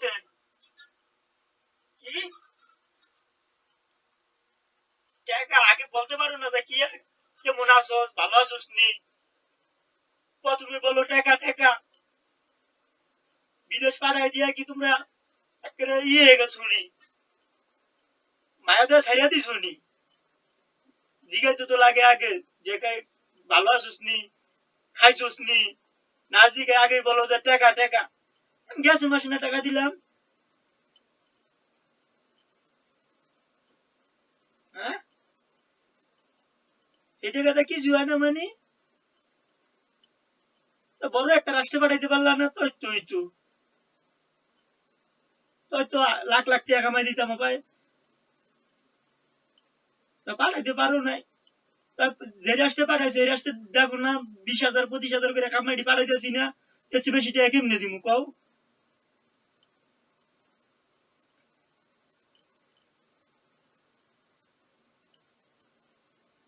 Listen. আগে বলতে পারো না যে কেমন আছোস, ভালো আছোস নি? প্রথমে বলো টাকা টাকা। বিদেশ পাঠায় দিয়া কি তোমরা ইয়ে হয়ে গেছো নি? মায়াদের ছাইরা দিছো নি? জিজ্ঞাসা তো লাগে আগে, যে ভালো আছোস নি, খাইছোস নি? না জিগে আগে বলো যে টেকা, টাকা। আমি গ্যাস মাসিনে টাকা দিলাম। জায়গাটা কি জুয়া না মানে? বড় একটা রাষ্ট্রে পাঠাইতে পারলাম না তো। তুই তো লাখ লাখ টাকা কামাই দিতাম ভাই পাঠাইতে পারো নাই। যে রাষ্ট্রে পাঠাইছে, এই রাষ্ট্রে দেখো না, বিশ হাজার, পঁচিশ হাজার করে কামাইটি পাঠাইতেছি না। বেশি টাকা কেমনে দিমু কও?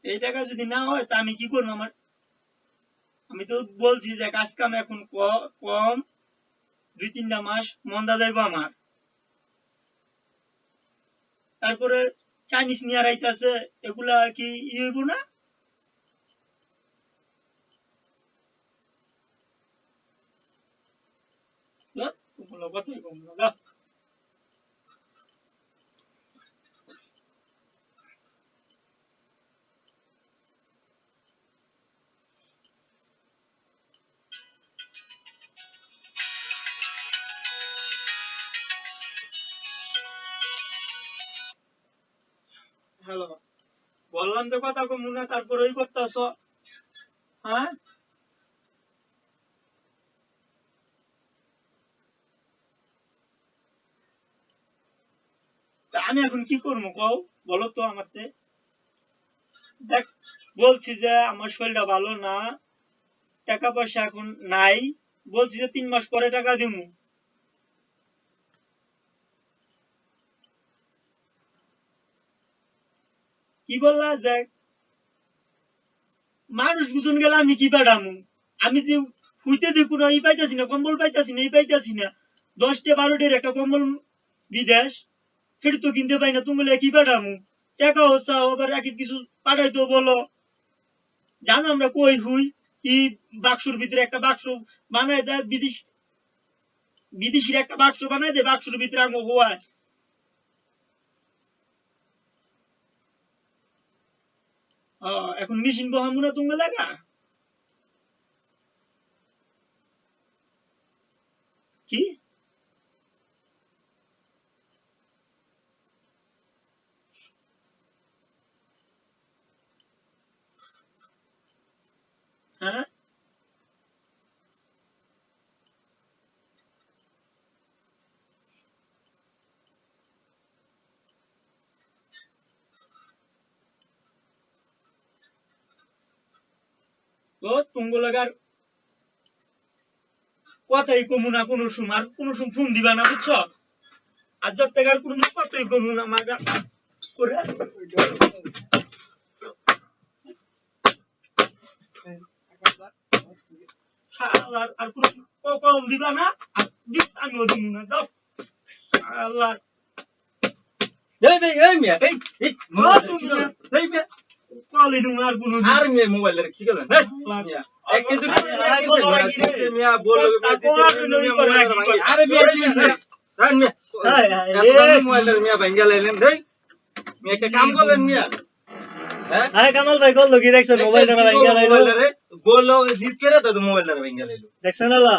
এই টাকা যদি না হয় তা আমি কি করব আমার? আমি তো বলছি যে কাজ কাম এখন কম দুই তিনটা মাস মন্দা যাইবো আমার। তারপরে চাইনিজ নিয়ে আইতাছে এগুলা কি ই হইব না? কথাই কম না, হ্যালো। বললাম তো কথা কম না তারপর ওই করতেছ। হ্যাঁ? আমি এখন কি করব কও? বলো তো আমারতে। দেখ, বলছি যে আমার শরীরটা ভালো না, টাকা পয়সা এখন নাই, বলছি যে তিন মাস পরে টাকা দিমু। কি বললা যে? মানুষ বুঝুন গেলে আমি কি পাঠামু? আমি যে হইতে দেখু না ই পাইতাছি না, কম্বল পাইতাছি না এই পাইতাছি না। দশটা বারোটার একটা কম্বল বিদেশ সেটা তো কিনতে পাই না, তুমি কি পাঠামু? টাকা হচ্ছাও আবার এক কিছু পাঠাই তো বলো। জানো আমরা কই হুই? কি বাক্সর ভিতরে একটা বাক্স বানাই দেয়, বিদেশ বিদেশির একটা বাক্স বানাই দেয়, বাক্সর ভিতরে আঙ্গ হওয়ায়। এখন মেশিন বহামু না তুমি লাগা? কি হ্যাঁ তো তুঙ্গ লাগার কথাই কমু না কোনো সময় আর কোনো ফোন দিবা না বুঝছ? আর যত টাকার কোনো কথাই কমু না আমার করে আর কোনো কম দিবা না আর দিস আমিও দিব না যাও। শালার এই এই এই মিয়া এই এই মোবাইল কি এই মিয়া না আর মিয়া মোবাইল রে কি করলেন এই মিয়া ভাঙ্গা লাইলেন এই মিয়া একটা কাম করলেন মিয়া। হ্যাঁ? আরে কামাল ভাই কল কি দেখছেন মোবাইল ভাঙ্গা লাইলো বলল জিত করে তো মোবাইল ভাঙ্গা লাইলো দেখছেন আল্লাহ?